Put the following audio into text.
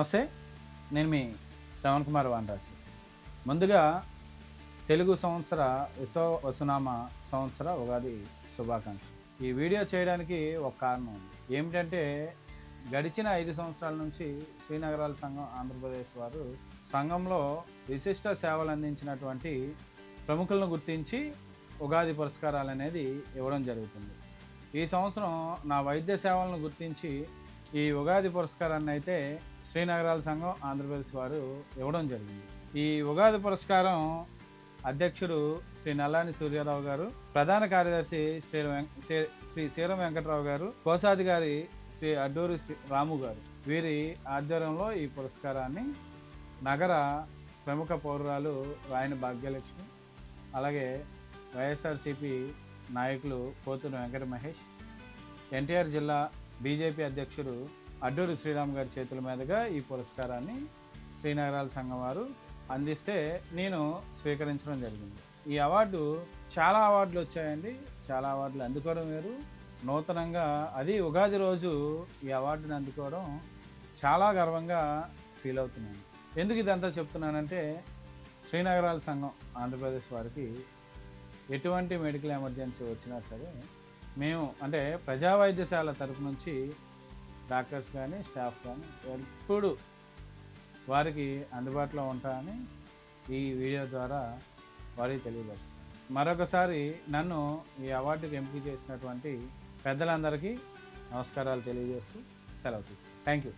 నమస్తే నేను మీ శ్రవణ్ కుమార్ వానరాజు. ముందుగా తెలుగు సంవత్సర విశ్వ వసునామ సంవత్సర ఉగాది శుభాకాంక్షలు. ఈ వీడియో చేయడానికి ఒక కారణం ఉంది. ఏమిటంటే గడిచిన ఐదు సంవత్సరాల నుంచి శ్రీనగరాల సంఘం ఆంధ్రప్రదేశ్ వారు సంఘంలో విశిష్ట సేవలు అందించినటువంటి ప్రముఖులను గుర్తించి ఉగాది పురస్కారాలు అనేది ఇవ్వడం జరుగుతుంది. ఈ సంవత్సరం నా వైద్య సేవలను గుర్తించి ఈ ఉగాది పురస్కారాన్ని అయితే శ్రీనగరాల సంఘం ఆంధ్రప్రదేశ్ వారు ఇవ్వడం జరిగింది. ఈ ఉగాది పురస్కారం అధ్యక్షుడు శ్రీ నల్లాని సూర్యారావు గారు ప్రధాన కార్యదర్శి శ్రీ శ్రీ- శ్రీ వెంకటరావు గారు కోశాధికారి శ్రీ అడ్డూరి శ్రీ రాము గారు. వీరి ఆధ్వర్యంలో ఈ పురస్కారాన్ని నగర ప్రముఖ పౌరురాలు రాయని భాగ్యలక్ష్మి అలాగే వైఎస్ఆర్సిపి నాయకులు పోతుని వెంకట మహేష్ ఎన్టీఆర్ జిల్లా బీజేపీ అధ్యక్షుడు అడ్డూరి శ్రీరామ్ గారి చేతుల మీదుగా ఈ పురస్కారాన్ని శ్రీనగరాల సంఘం వారు అందిస్తే నేను స్వీకరించడం జరిగింది. ఈ అవార్డు చాలా అవార్డులు వచ్చాయండి. చాలా అవార్డులు అందుకోవడం వేరు. నూతనంగా అది ఉగాది రోజు ఈ అవార్డుని అందుకోవడం చాలా గర్వంగా ఫీల్ అవుతున్నాను. ఎందుకు ఇదంతా చెప్తున్నానంటే శ్రీనగరాల సంఘం ఆంధ్రప్రదేశ్ వారికి ఎటువంటి మెడికల్ ఎమర్జెన్సీ వచ్చినా సరే మేము అంటే ప్రజా వైద్యశాల తరపు నుంచి డాక్టర్స్ కానీ స్టాఫ్ కానీ ఎప్పుడు వారికి అందుబాటులో ఉంటామని ఈ వీడియో ద్వారా వారికి తెలియపరుస్తాను మరొకసారి నన్ను ఈ అవార్డుకి ఎంపిక చేసినటువంటి పెద్దలందరికీ నమస్కారాలు తెలియజేస్తూ సెలవు తీసుకుంటాను థ్యాంక్ యూ.